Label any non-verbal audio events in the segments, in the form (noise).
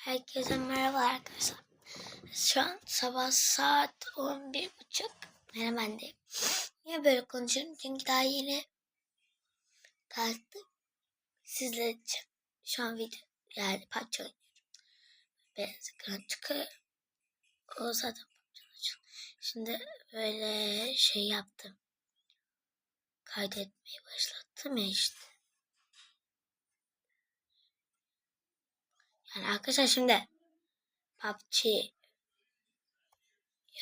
Herkese merhaba arkadaşlar. Şu an sabah saat 11.30. Merhaba ben de. Niye böyle konuşuyorum? Çünkü daha yeni kalktım. Sizler için şu an video yani parça oynuyorum. Beyaz ekran çıkıyor. O zaten parça. Şimdi böyle şey yaptım. Kaydetmeyi başlattım ya işte. Yani arkadaşlar şimdi PUBG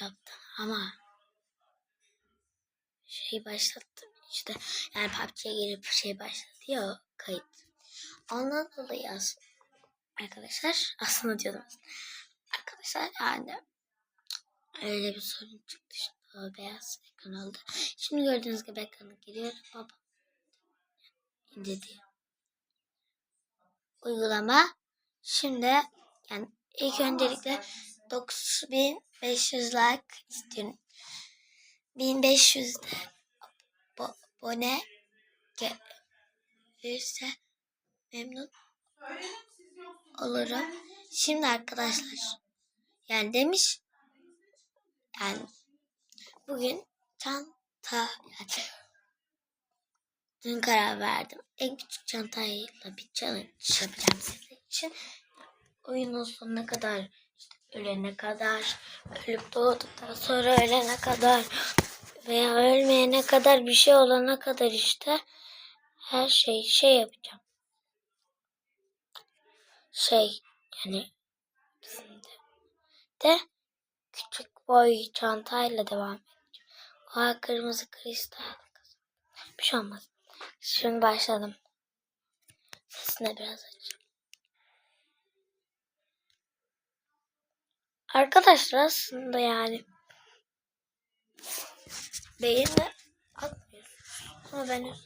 yaptım ama şey başlattım işte yani PUBG'ye girip şey başladı ya kayıt. Ondan dolayı aslında arkadaşlar aslında diyordum arkadaşlar yani öyle bir sorun çıktı şimdi o beyaz ekran oldu. Şimdi gördüğünüz gibi ekranı giriyor baba indirdi. Uygulama Şimdi yani ilk öncelikle 9500 like istiyorum. 1500 de bo abone gelirse memnun olurum. Şimdi arkadaşlar yani demiş yani bugün çanta yani dün karar verdim. En küçük çantayla bir challenge yapacağım sizler için oyunun sonuna kadar işte ölene kadar ölüp doğduktan sonra ölene kadar veya ölmeyene kadar bir şey olana kadar işte her şey şey yapacağım. Şey yani de, küçük boy çantayla devam edeceğim. O kırmızı kristal. Bir şey olmaz. Şimdi başladım. Sesini biraz açayım. Arkadaşlar aslında yani beyin de atmıyor. Ama ben evet,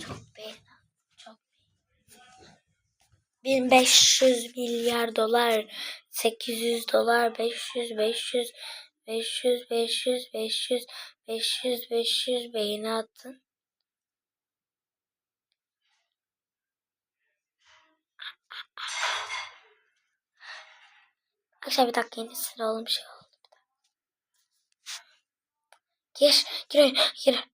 çok beyin çok 1500 milyar dolar 800 dolar 500 500 500 500 500 500 500 beyin attın. Arkadaşlar bir dakika yine sıra bir şey. Gir, gir, gir.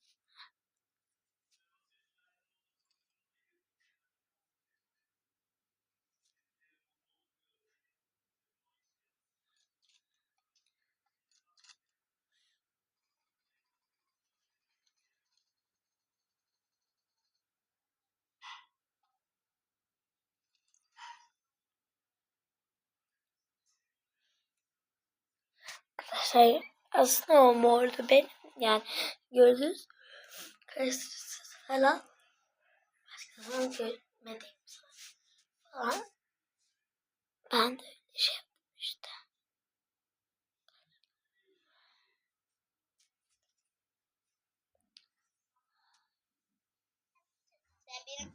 Arkadaşlar aslında o mordu benim. Yani gördünüz. Karıştırırsız falan. Başkasının görmediğim falan. Ben de şey yaptım işte. Sen benim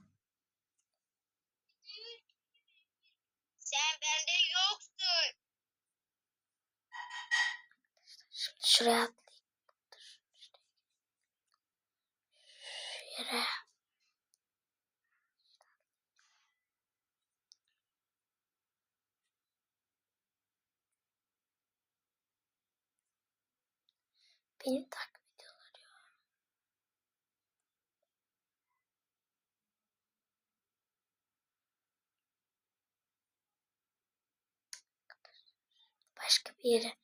Sen bende yoksun. Şimdi şuraya atlayayım. Dur, işte. Şu yere. Beni takip ediyorlar ya. Başka bir yere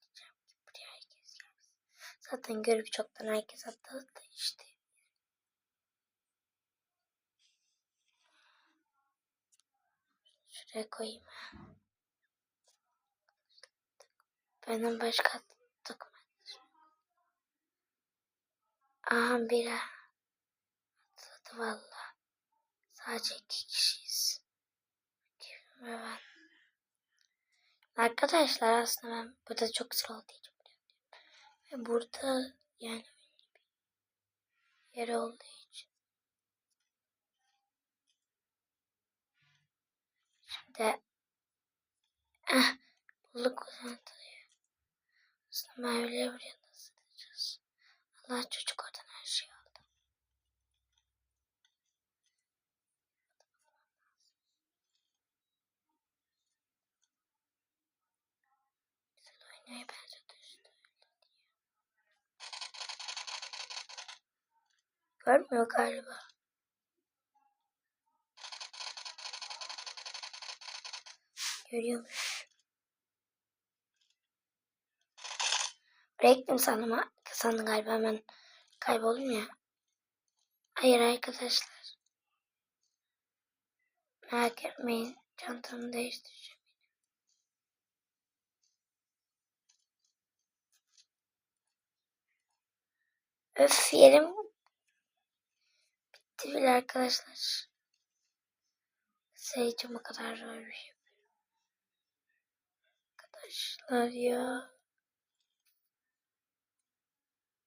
gideceğim ki buraya herkes gelsin. Zaten görüp çoktan herkes da işte. Şuraya koyayım. Benim başka takım. Aha biri atladı valla. Sadece iki kişiyiz. Kim ben. Arkadaşlar aslında ben burada çok güzel Ve Burada yani bir yer olduğu için. Şimdi eh, bulduk uzantıyı. Aslında Merve'yle buraya nasıl gideceğiz? Allah çocuk oradan her şeyi aldı. Güzel oynaya benziyor. Görmüyor galiba. Görüyormuş. Reklam sandım, sandım galiba hemen kayboldum ya. Hayır arkadaşlar. Merak etmeyin. Çantamı değiştireceğim. Öf yerim bitti arkadaşlar. Seyircim o kadar zor bir şey. Arkadaşlar ya.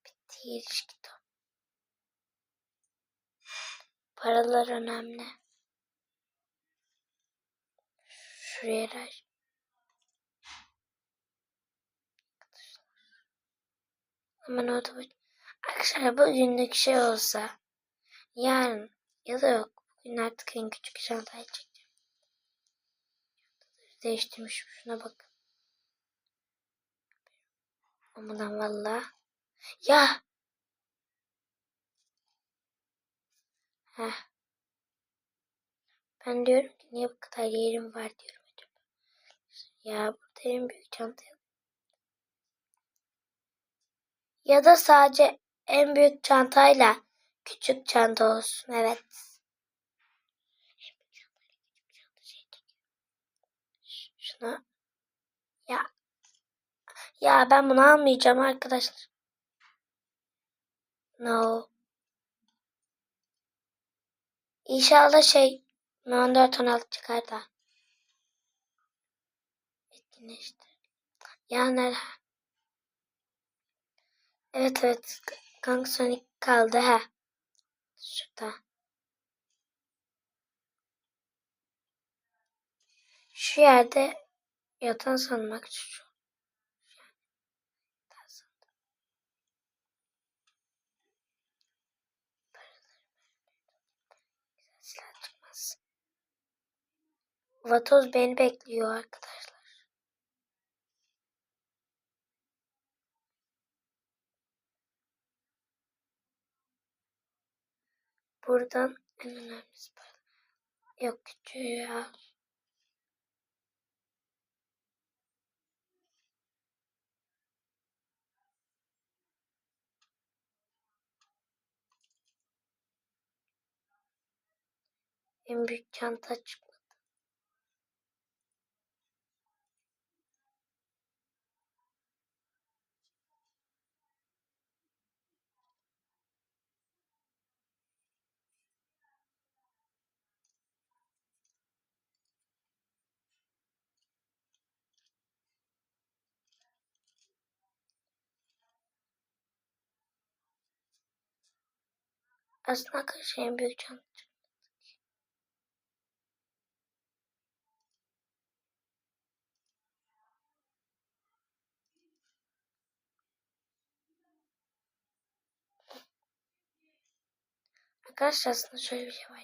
Bitti ilişki tam. Paralar önemli. Şuraya da Hemen bak. Arkadaşlar bugünlük şey olsa yarın ya da yok. Bugün artık en küçük çantayı çekeceğim. Değiştirmiş şuna bakın. Aman valla. Ya. Heh. Ben diyorum ki niye bu kadar yerim var diyorum acaba. Ya burada en büyük çanta. Ya da sadece en büyük çantayla küçük çanta olsun. Evet. Şuna. Ya. Ya ben bunu almayacağım arkadaşlar. No. İnşallah şey 14 16 çıkar da. Etkinleşti. Ya nerede? Evet evet. Kanka Sonic kaldı ha. Şurada. Şu yerde yatan sanmak çıkmaz. Vatoz beni bekliyor arkadaşlar. Buradan en önemlisi para. Yok küçüğü al. En büyük çanta çıkmadı. Aslında arkadaşlar en büyük çıkmadı. Arkadaşlar aslında şöyle bir şey var.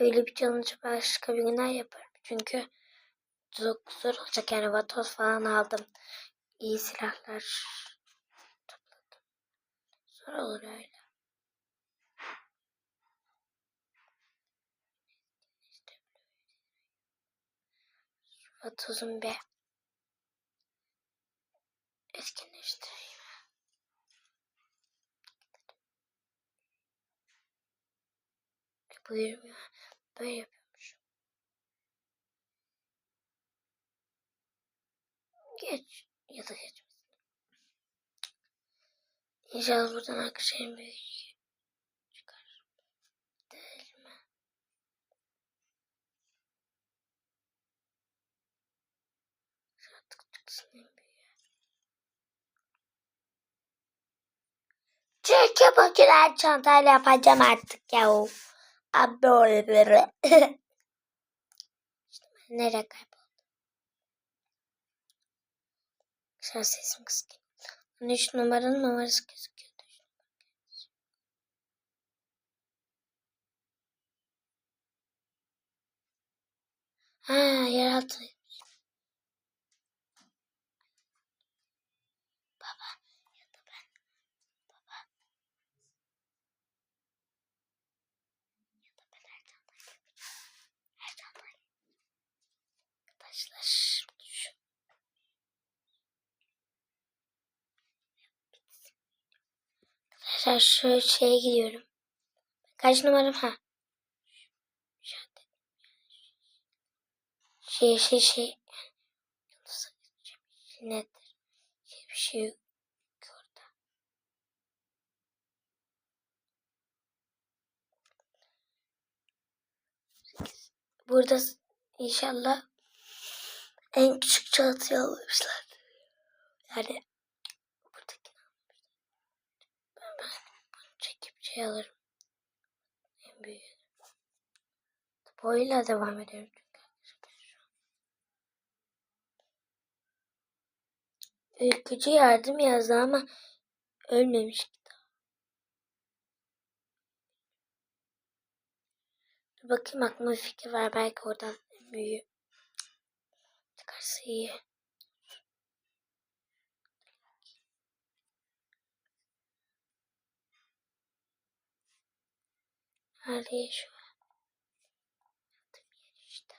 Öyle bir challenge başka bir günler yaparım. Çünkü çok zor olacak yani vatoz falan aldım. İyi silahlar. Zor olur öyle. Vatozun bir etkinleştireyim. E, buyurmuyor. Böyle yapıyormuş. Geç ya da geçmesin. İnşallah buradan en büyük çıkar. Değil mi? Şu artık çıksın en büyüğü. Çünkü bugün her çantayla yapacağım artık ya. Abi (laughs) ben nereye kayboldum? Şu an sesim kısık. 13 numaranın numarası gözüküyordu. Ha yeraltı. arkadaşlar. Şu. Arkadaşlar şu şeye gidiyorum. Kaç numaram? Ha. Şey şey şey. Nedir? Şey bir şey yok. Burada inşallah en küçük çantayı almışlar. Yani buradaki ben, ben bunu çekip şey alırım. En büyüğü. Boyuyla devam ediyorum çünkü. Ülkücü yardım yazdı ama ölmemiş. Dur bakayım aklıma fikir var. Belki oradan büyüğü çıkarsa iyi. Nerede şu an? Yattığım yer işte.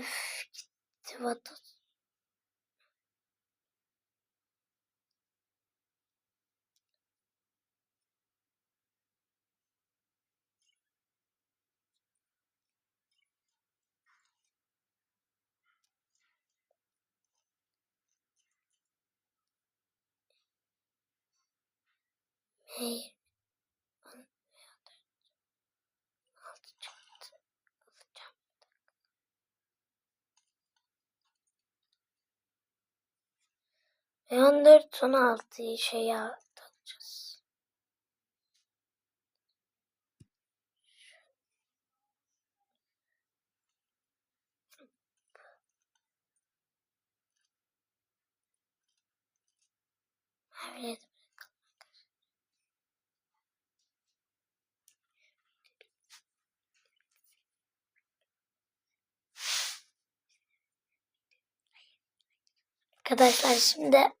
Üf, gitti vatos. Hayır. On veya dört. Altı çıktı. Alacağım. Ve 14 son 6'yı şeye takacağız. Maviye Arkadaşlar şimdi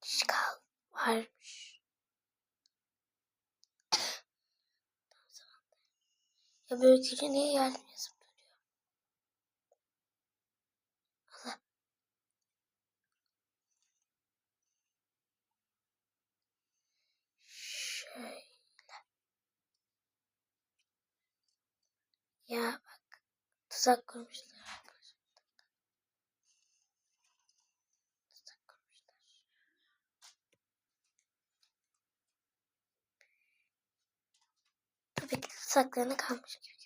kişi kal varmış. Ya böyle kişi niye yardım Ya bak. Tuzak kurmuşlar. Tuzak kurmuşlar. Tabii ki tuzaklarına kalmış gibi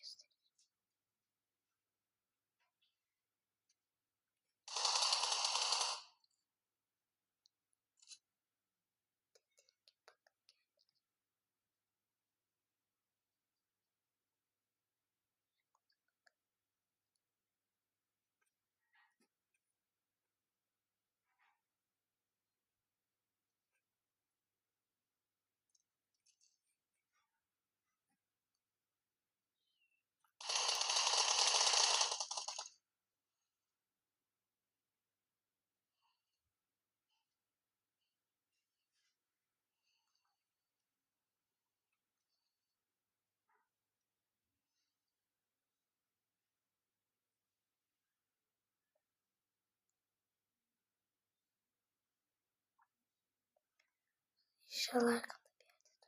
İnşallah arkamda bir yerde.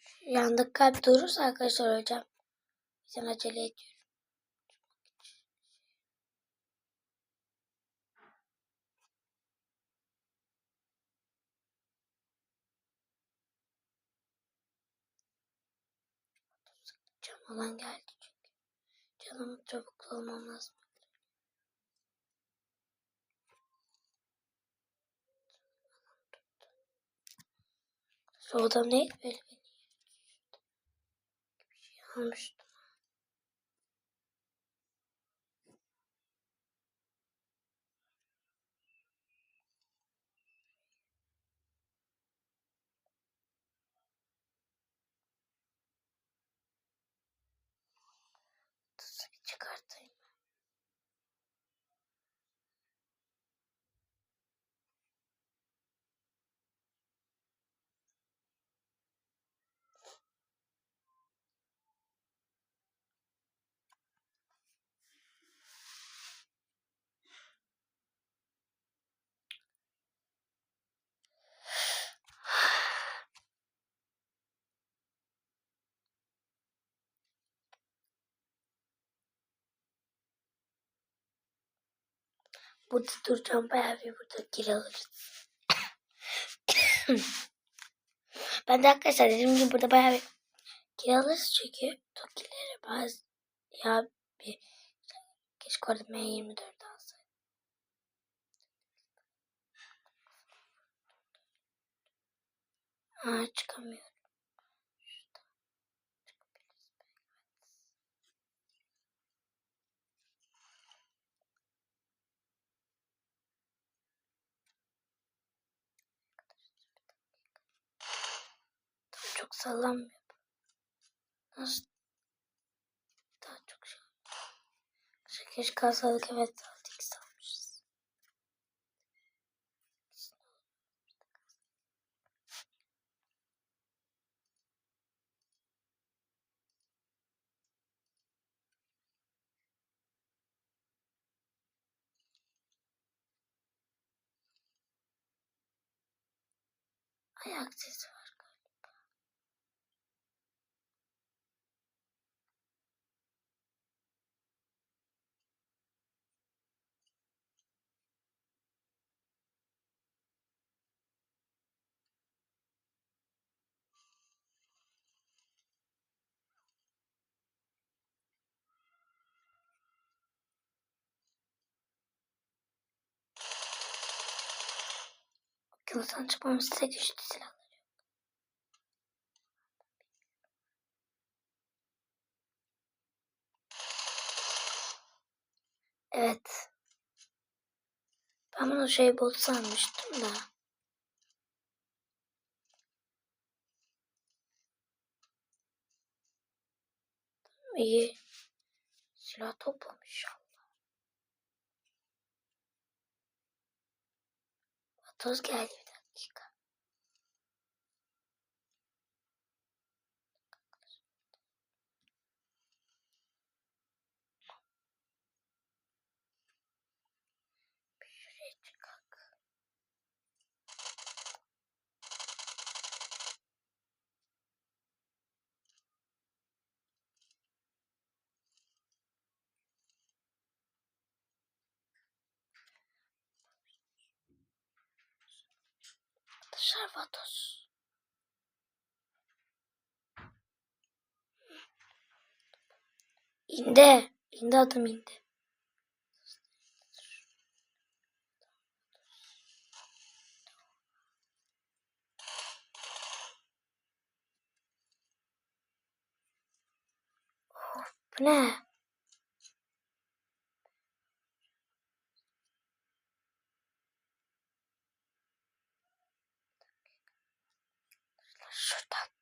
Şu yandaki kalp durursa arkadaşlar. O yüzden acele ediyorum. Cam olan geldi çünkü. Canımı çabuk almam lazım. Şu adam ne? Böyle beni bir şey almıştım. çıkart. Burada duracağım bayağı bir burada kiralarız. (coughs) ben de arkadaşlar dediğim gibi burada bayağı bir kiralarız çünkü Tokileri bazı ya bir keşke orada M24 alsaydım. Aa çıkamıyorum. Çok sallanmıyor. Nasıl? Daha çok şey. Keşke kalsadık evet 6x almışız. Ayak sesi var Kılıçtan çıkmamız size güçlü yok. Evet. Ben bunu şey bot sanmıştım da. İyi. Silah toplamış Allah. Vatoz geldi bir dakika. Bir şuraya çıkak. Dışarı Vatos. İndi. İndi adım indi. Oh, bu ne? Şuradan.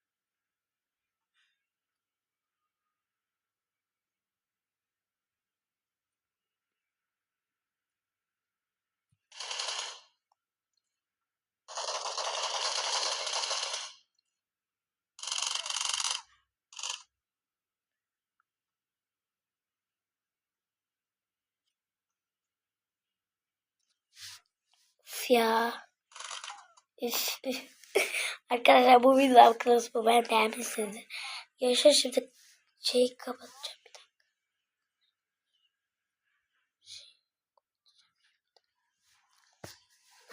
Ya. (laughs) Arkadaşlar bu video arkadaşlar bu ben beğenmişsiniz. Görüşürüz şimdi şeyi kapatacağım dakika.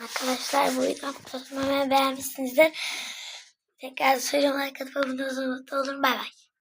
Arkadaşlar bu video arkadaşlar ben beğenmişsinizdir. Tekrar söylüyorum arkadaşlar abone olun. Bay bay.